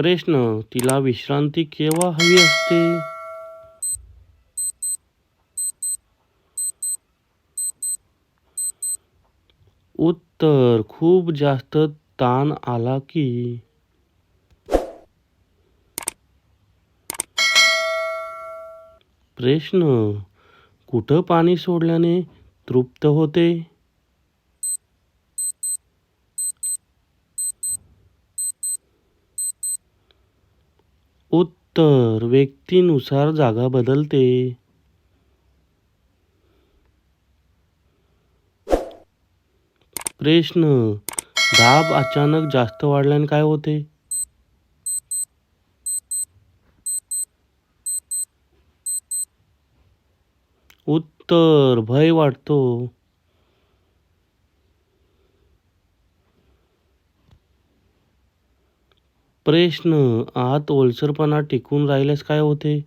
प्रश्न तिला विश्रांती केव्हा हवी असते? उत्तर खूप जास्त ताण आला की. प्रश्न कुठं पाणी सोडल्याने तृप्त होते? उत्तर व्यक्तीनुसार जागा बदलते. प्रश्न दाब अचानक जास्त वाढल्याने काय होते? उत्तर भय वाटतो प्रश्न आत ओलसरपणा टिकून राहिल्यास काय होते?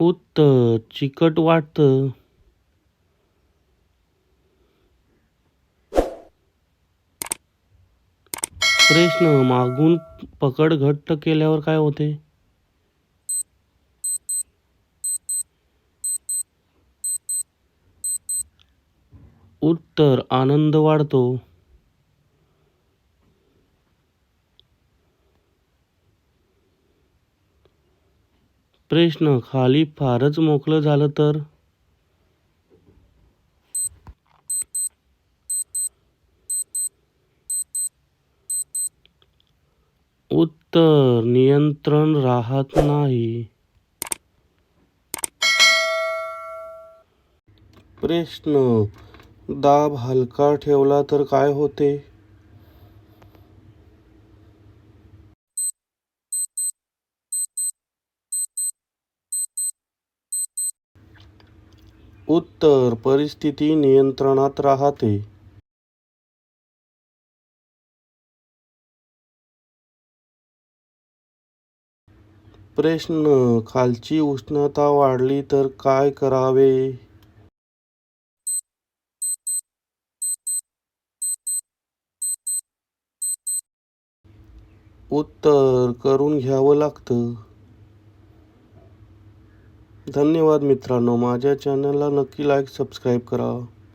उत्तर चिकट वाटतं. प्रश्न मागून पकड घट्ट केल्यावर काय होते? उत्तर आनंद वाढतो. प्रश्न खाली फारच मोकळं झालं तर? उत्तर नियंत्रण राहत नाही. प्रश्न दाब हलका ठेवला तर काय होते? उत्तर परिस्थिती नियंत्रणात राहते. प्रश्न खालची उष्णता वाढली तर काय करावे? उत्तर करून घ्यावं लागतं. धन्यवाद मित्रांनो. माझ्या चॅनलला नक्की लाईक सबस्क्राईब करा.